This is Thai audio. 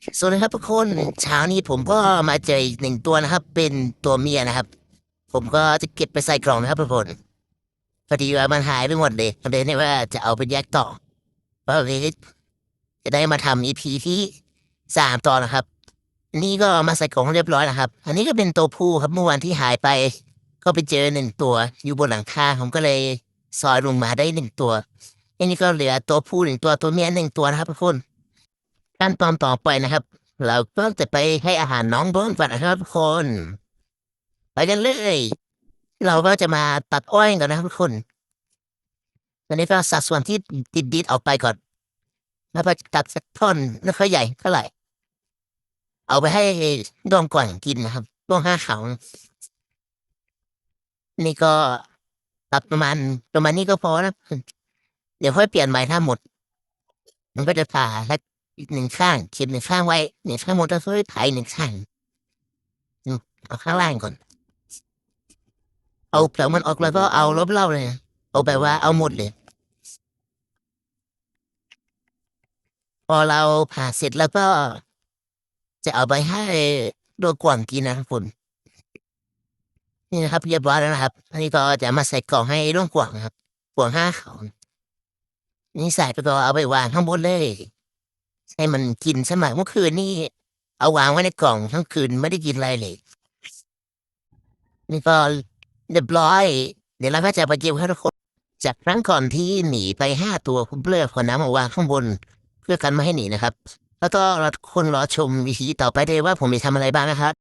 สวัสดีครับทุกคนเช้านี้ผมก็มาเจออีกหนึ่งตัวนะครับ เป็นตัวเมียนะครับ ผมก็จะเก็บไปใส่กล่องนะครับทุกคนพอดีว่ามันหายไปหมดเลยก็เลยเนี่ยว่าจะเอาไปแยกต่อเพราะว่าจะได้มาทำอีพีที่สามต่อนะครับ นี่ก็มาใส่กล่องเรียบร้อยนะครับ อันนี้ก็เป็นตัวผู้ครับเมื่อวานที่หายไป ก็ไปเจอหนึ่งตัว อยู่บนหลังคาผมก็เลยซอยลงมาได้หนึ่งตัวอันนี้ก็เหลือตัวผู้หนึ่งตัวตัวเมียหนึ่งตัวนะครับทุกคน ขั้นตอนต่อไปนะครับ เราก็จะไปให้อาหารน้องบ้องก่อนนะครับทุกคน ไปกันเลย เราก็จะมาตัดอ้อยก่อนนะครับทุกคนตอนนี้ก็สัดส่วนที่ติดดิดออกไปก่อนแล้วก็ตัดสักท่อนไม่ค่อยใหญ่เท่าไหร่ เอาไปให้ดองก่อนกินนะครับดวงห้าเขานี่ก็ตัดประมาณประมาณนี้ก็พอนะ เดี๋ยวค่อยเปลี่ยนใหม่ถ้าหมด มันก็จะผ่าแค่ อีกหนึ่งข้างเข็มหนึ่งข้างไว้หนึ่งข้างมดแล้วค่อยไถหนึ่งข้างอืมเอาข้างล่างก่อน เอาเปลือกมันออกแล้วก็เอาลบเล่าเลย เอาแบบว่าเอาหมดเลย พอเราผ่าเสร็จแล้วก็ จะเอาไปให้โดกว่างกินนะครับคุณนี่นะครับเรียบร้อยแล้วนะครับ อันนี้ก็จะมาใส่กล่องให้ด้วงกว่างนะครับกวางห้าเขานี่ใส่ไปก็เอาไปวางข้างบนเลย ให้มันกินสมัยเมื่อคืนนี่เอาวางไว้ในกล่องทั้งคืนไม่ได้กินอะไรเลย นี่ก็เรียบร้อย เดี๋ยวเราก็จะไปเก็บให้ทุกคน จากครั้งก่อนที่หนีไปห้าตัวผมเบลอขอน้ำมาวางข้างบน เพื่อกันไม่ให้หนีนะครับ แล้วก็เราคนรอชมวิธีต่อไปได้ว่าผมจะทำอะไรบ้างนะครับ